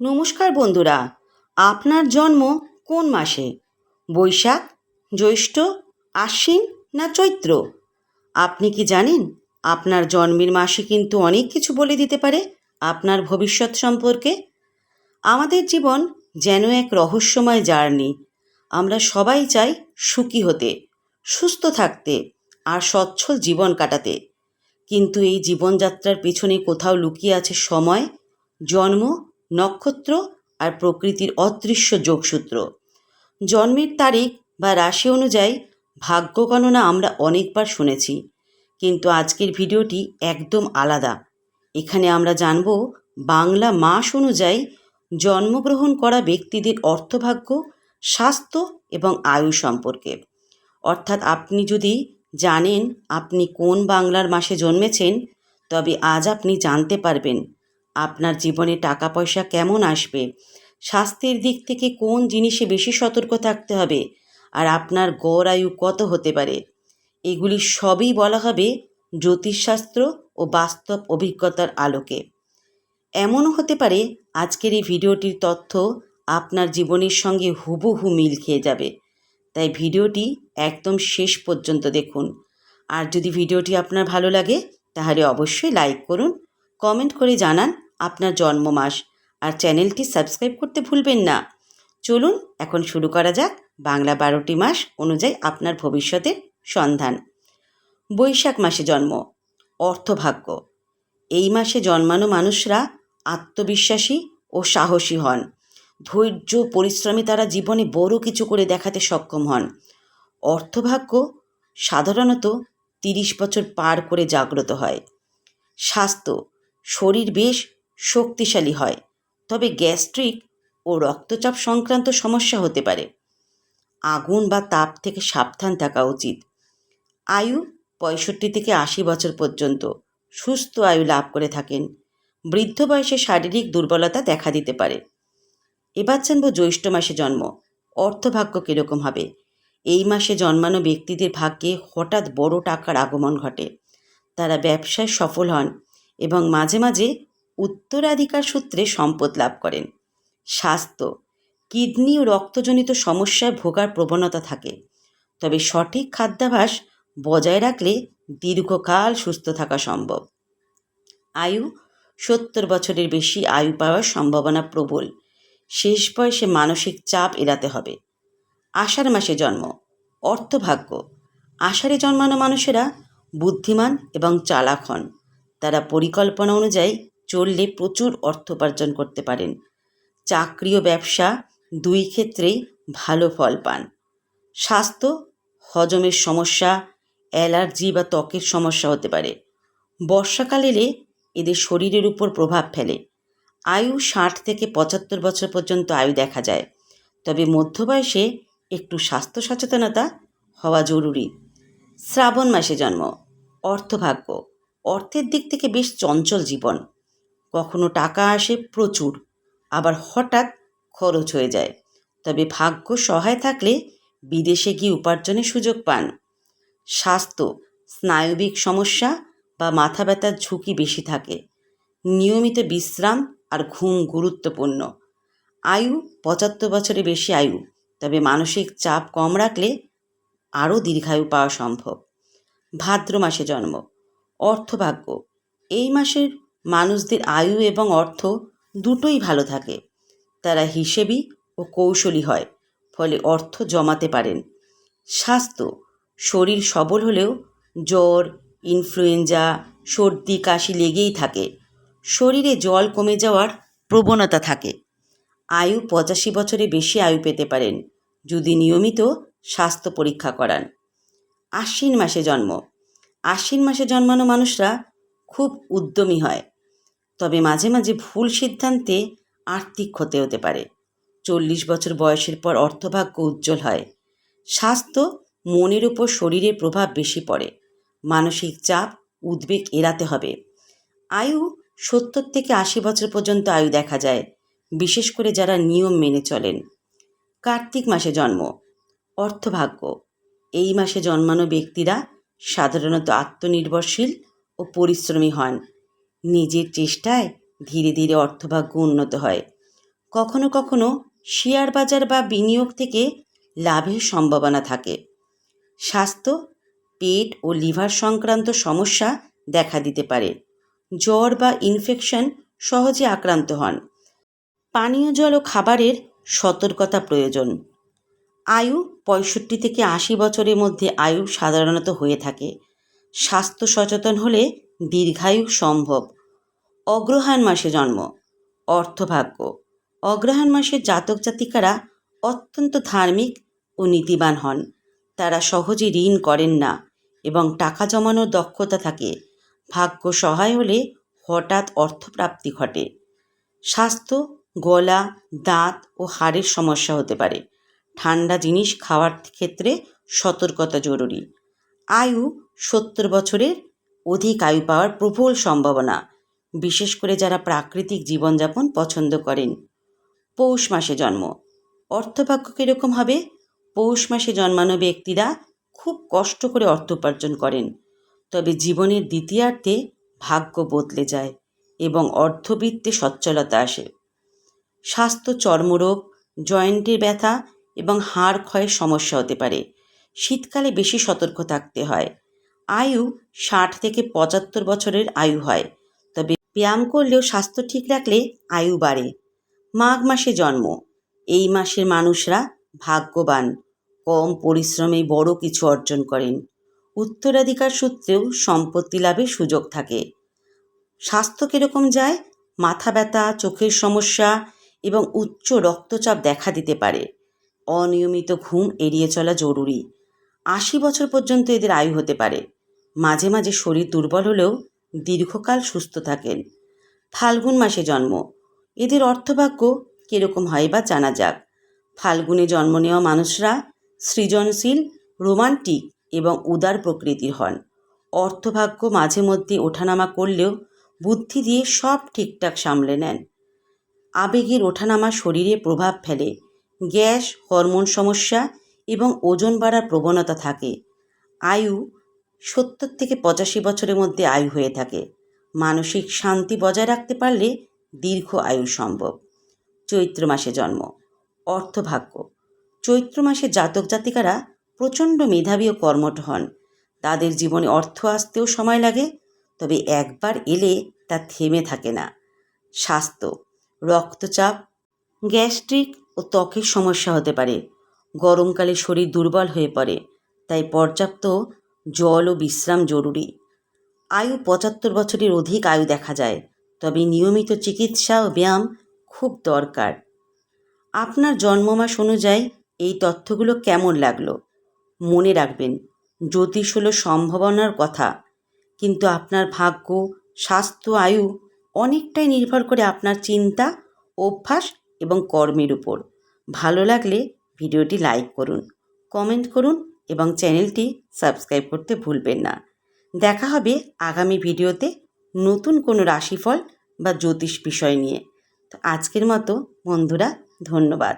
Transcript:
নমস্কার বন্ধুরা, আপনার জন্ম কোন মাসে? বৈশাখ, জ্যৈষ্ঠ, আশ্বিন না চৈত্র? আপনি কি জানেন? আপনার জন্মের মাসে কিন্তু অনেক কিছু বলে দিতে পারে আপনার ভবিষ্যৎ সম্পর্কে। আমাদের জীবন যেন এক রহস্যময় জার্নি। আমরা সবাই চাই সুখী হতে, সুস্থ থাকতে আর সচ্ছল জীবন কাটাতে। কিন্তু এই জীবনযাত্রার পেছনে কোথাও লুকিয়ে আছে সময়, জন্ম নক্ষত্র আর প্রকৃতির অদৃশ্য যোগসূত্র। জন্মের তারিখ বা রাশি অনুযায়ী ভাগ্য গণনা আমরা অনেকবার শুনেছি, কিন্তু আজকের ভিডিওটি একদম আলাদা। এখানে আমরা জানব বাংলা মাস অনুযায়ী জন্মগ্রহণ করা ব্যক্তিদের অর্থভাগ্য, স্বাস্থ্য এবং আয়ু সম্পর্কে। অর্থাৎ আপনি যদি জানেন আপনি কোন বাংলার মাসে জন্মেছেন, তবে আজ আপনি জানতে পারবেন আপনার জীবনে টাকা পয়সা কেমন আসবে? স্বাস্থ্যের দিক থেকে কোন জিনিসে বেশি সতর্ক থাকতে হবে? আর আপনার গড় আয়ু কত হতে পারে? এগুলি সবই বলা হবে জ্যোতিষশাস্ত্র ও বাস্তব অভিজ্ঞতার আলোকে। এমনও হতে পারে আজকের এই ভিডিওটির তথ্য আপনার জীবনের সঙ্গে হুবহু মিল খেয়ে যাবে। তাই ভিডিওটি একদম শেষ পর্যন্ত দেখুন। আর যদি ভিডিওটি আপনার ভালো লাগে, তাহলে অবশ্যই লাইক করুন, কমেন্ট করে জানান আপনার জন্ম মাস আর চ্যানেলটি সাবস্ক্রাইব করতে ভুলবেন না। চলুন, এখন শুরু করা যাক বাংলা বারোটি মাস অনুযায়ী আপনার ভবিষ্যতের সন্ধান। বৈশাখ মাসে জন্ম, অর্থভাগ্য। এই মাসে জন্মানো মানুষরা আত্মবিশ্বাসী ও সাহসী হন। ধৈর্য, পরিশ্রমে তারা জীবনে বড় কিছু করে দেখাতে সক্ষম হন। অর্থভাগ্য সাধারণত তিরিশ বছর পার করে জাগ্রত হয়। স্বাস্থ্য, শরীর বেশ শক্তিশালী হয়। তবে গ্যাস্ট্রিক ও রক্তচাপ সংক্রান্ত সমস্যা হতে পারে। আগুন বা তাপ থেকে সাবধান থাকা উচিত। আয়ু পঁয়ষট্টি থেকে আশি বছর পর্যন্ত সুস্থ আয়ু লাভ করে থাকেন। বৃদ্ধ বয়সে শারীরিক দুর্বলতা দেখা দিতে পারে। এবার জানব জ্যৈষ্ঠ মাসে জন্ম। অর্থভাগ্য কীরকম হবে? এই মাসে জন্মানো ব্যক্তিদের ভাগ্যে হঠাৎ বড় টাকার আগমন ঘটে। তারা ব্যবসায় সফল হন এবং মাঝে মাঝে উত্তরাধিকার সূত্রে সম্পদ লাভ করেন। স্বাস্থ্য, কিডনি ও রক্তজনিত সমস্যায় ভোগার প্রবণতা থাকে। তবে সঠিক খাদ্যাভাস বজায় রাখলে দীর্ঘকাল সুস্থ থাকা সম্ভব। আয়ু, সত্তর বছরের বেশি আয়ু পাওয়ার সম্ভাবনা প্রবল। শেষ বয়সে মানসিক চাপ এড়াতে হবে। আষাঢ় মাসে জন্ম। অর্থভাগ্য। আষাঢ়ে জন্মানো মানুষেরা বুদ্ধিমান এবং চালাক হন। তারা পরিকল্পনা অনুযায়ী চললে প্রচুর অর্থ উপার্জন করতে পারেন। চাকরি ও ব্যবসা, দুই ক্ষেত্রেই ভালো ফল পান। স্বাস্থ্য, হজমের সমস্যা, অ্যালার্জি বা ত্বকের সমস্যা হতে পারে। বর্ষাকাল এলে এদের শরীরের উপর প্রভাব ফেলে। আয়ু ষাট থেকে পঁচাত্তর বছর পর্যন্ত আয়ু দেখা যায়। তবে মধ্য বয়সে একটু স্বাস্থ্য সচেতনতা হওয়া জরুরি। শ্রাবণ মাসে জন্ম। অর্থভাগ্য। অর্থের দিক থেকে বেশ চঞ্চল জীবন। কখনো টাকা আসে প্রচুর, আবার হঠাৎ খরচ হয়ে যায়। তবে ভাগ্য সহায় থাকলে বিদেশে গিয়ে উপার্জনের সুযোগ পান। স্বাস্থ্য, স্নায়বিক সমস্যা বা মাথা ব্যথার ঝুঁকি বেশি থাকে। নিয়মিত বিশ্রাম আর ঘুম গুরুত্বপূর্ণ। আয়ু পঁচাত্তর বছরের বেশি আয়ু, তবে মানসিক চাপ কম রাখলে আরও দীর্ঘায়ু পাওয়া সম্ভব। ভাদ্র মাসে জন্ম। অর্থভাগ্য। এই মাসের মানুষদের আয়ু এবং অর্থ দুটোই ভালো থাকে। তারা হিসেবি ও কৌশলী হয়, ফলে অর্থ জমাতে পারেন। স্বাস্থ্য, শরীর সবল হলেও জ্বর ইনফ্লুয়েঞ্জা সর্দি, কাশি লেগেই থাকে। শরীরে জল কমে যাওয়ার প্রবণতা থাকে। আয়ু পঁচাশি বছরে বেশি আয়ু পেতে পারেন, যদি নিয়মিত স্বাস্থ্য পরীক্ষা করান। আশ্বিন মাসে জন্ম। আশ্বিন মাসে জন্মানো মানুষরা খুব উদ্যমী হয়। তবে মাঝে মাঝে ভুল সিদ্ধান্তে আর্থিক ক্ষতি হতে পারে। চল্লিশ বছর বয়সের পর অর্থভাগ্য উজ্জ্বল হয়। স্বাস্থ্য মনের উপর শরীরের প্রভাব বেশি পড়ে। মানসিক চাপ, উদ্বেগ এড়াতে হবে। আয়ু সত্তর থেকে আশি বছর পর্যন্ত আয়ু দেখা যায়, বিশেষ করে যারা নিয়ম মেনে চলেন। কার্তিক মাসে জন্ম, অর্থভাগ্য। এই মাসে জন্মানো ব্যক্তিরা সাধারণত আত্মনির্ভরশীল ও পরিশ্রমী হন। নিজের চেষ্টায় ধীরে ধীরে অর্থভাগ্য উন্নত হয়। কখনো কখনো শেয়ার বাজার বা বিনিয়োগ থেকে লাভের সম্ভাবনা থাকে। স্বাস্থ্য, পেট ও লিভার সংক্রান্ত সমস্যা দেখা দিতে পারে। জ্বর বা ইনফেকশন সহজে আক্রান্ত হন। পানীয় জল ও খাবারের সতর্কতা প্রয়োজন। আয়ু পঁয়ষট্টি থেকে আশি বছরের মধ্যে আয়ু সাধারণত হয়ে থাকে। স্বাস্থ্য সচেতন হলে দীর্ঘায়ু সম্ভব। অগ্রহায়ণ মাসে জন্ম। অর্থভাগ্য। অগ্রহায়ণ মাসের জাতক জাতিকারা অত্যন্ত ধার্মিক ও নীতিবান হন। তারা সহজে ঋণ করেন না এবং টাকা জমানোর দক্ষতা থাকে। ভাগ্য সহায় হলে হঠাৎ অর্থপ্রাপ্তি ঘটে। স্বাস্থ্য, গলা, দাঁত ও হাড়ের সমস্যা হতে পারে। ঠান্ডা জিনিস খাওয়ার ক্ষেত্রে সতর্কতা জরুরি। আয়ু সত্তর বছরের অধিক আয়ু পাওয়ার প্রবল সম্ভাবনা, বিশেষ করে যারা প্রাকৃতিক জীবনযাপন পছন্দ করেন। পৌষ মাসে জন্ম। অর্থভাগ্য কীরকম হবে? পৌষ মাসে জন্মানো ব্যক্তিরা খুব কষ্ট করে অর্থ উপার্জন করেন, তবে জীবনের দ্বিতীয়ার্ধে ভাগ্য বদলে যায় এবং অর্থবৃত্তে সচ্ছলতা আসে। স্বাস্থ্য চর্মরোগ, জয়েন্টের ব্যথা এবং হাড় ক্ষয়ের সমস্যা হতে পারে। শীতকালে বেশি সতর্ক থাকতে হয়। আয়ু ষাট থেকে পঁচাত্তর বছরের আয়ু হয়। তবে ব্যায়াম করলেও স্বাস্থ্য ঠিক রাখলে আয়ু বাড়ে। মাঘ মাসে জন্ম। এই মাসের মানুষরা ভাগ্যবান। কম পরিশ্রমে বড় কিছু অর্জন করেন। উত্তরাধিকার সূত্রেও সম্পত্তি লাভের সুযোগ থাকে। স্বাস্থ্য কীরকম যায়? মাথা ব্যথা, চোখের সমস্যা এবং উচ্চ রক্তচাপ দেখা দিতে পারে। অনিয়মিত ঘুম এড়িয়ে চলা জরুরি। আশি বছর পর্যন্ত এদের আয়ু হতে পারে। মাঝে মাঝে শরীর দুর্বল হলেও দীর্ঘকাল সুস্থ থাকেন। ফাল্গুন মাসে জন্ম। এদের অর্থভাগ্য কীরকম হয় বা জানা যাক। ফাল্গুনে জন্ম নেওয়া মানুষরা সৃজনশীল, রোমান্টিক এবং উদার প্রকৃতির হন। অর্থভাগ্য মাঝে মধ্যে ওঠানামা করলেও বুদ্ধি দিয়ে সব ঠিকঠাক সামলে নেন। আবেগের ওঠানামা শরীরে প্রভাব ফেলে। গ্যাস, হরমোন সমস্যা এবং ওজন বাড়ার প্রবণতা থাকে। আয়ু সত্তর থেকে পঁচাশি বছরের মধ্যে আয়ু হয়ে থাকে। মানসিক শান্তি বজায় রাখতে পারলে দীর্ঘ আয়ু সম্ভব। চৈত্র মাসে জন্ম। অর্থভাগ্য। চৈত্র মাসে জাতক জাতিকারা প্রচণ্ড মেধাবী ও কর্মঠ হন। তাদের জীবনে অর্থ আসতেও সময় লাগে, তবে একবার এলে তা থেমে থাকে না। স্বাস্থ্য। রক্তচাপ, গ্যাস্ট্রিক ও ত্বকের সমস্যা হতে পারে। গরমকালে শরীর দুর্বল হয়ে পড়ে, তাই পর্যাপ্ত জল ও বিশ্রাম জরুরি। আয়ু পঁচাত্তর বছরের অধিক আয়ু দেখা যায়, তবে নিয়মিত চিকিৎসা ও ব্যায়াম খুব দরকার। আপনার জন্মমাস অনুযায়ী এই তথ্যগুলো কেমন লাগল? মনে রাখবেন, জ্যোতিষ হলো সম্ভাবনার কথা, কিন্তু আপনার ভাগ্য, স্বাস্থ্য, আয়ু অনেকটাই নির্ভর করে আপনার চিন্তা, অভ্যাস এবং কর্মের উপর। ভালো লাগলে ভিডিওটি লাইক করুন, কমেন্ট করুন এবং চ্যানেলটি সাবস্ক্রাইব করতে ভুলবেন না। দেখা হবে আগামী ভিডিওতে নতুন কোনো রাশিফল বা জ্যোতিষ বিষয় নিয়ে। তো আজকের মতো বন্ধুরা, ধন্যবাদ।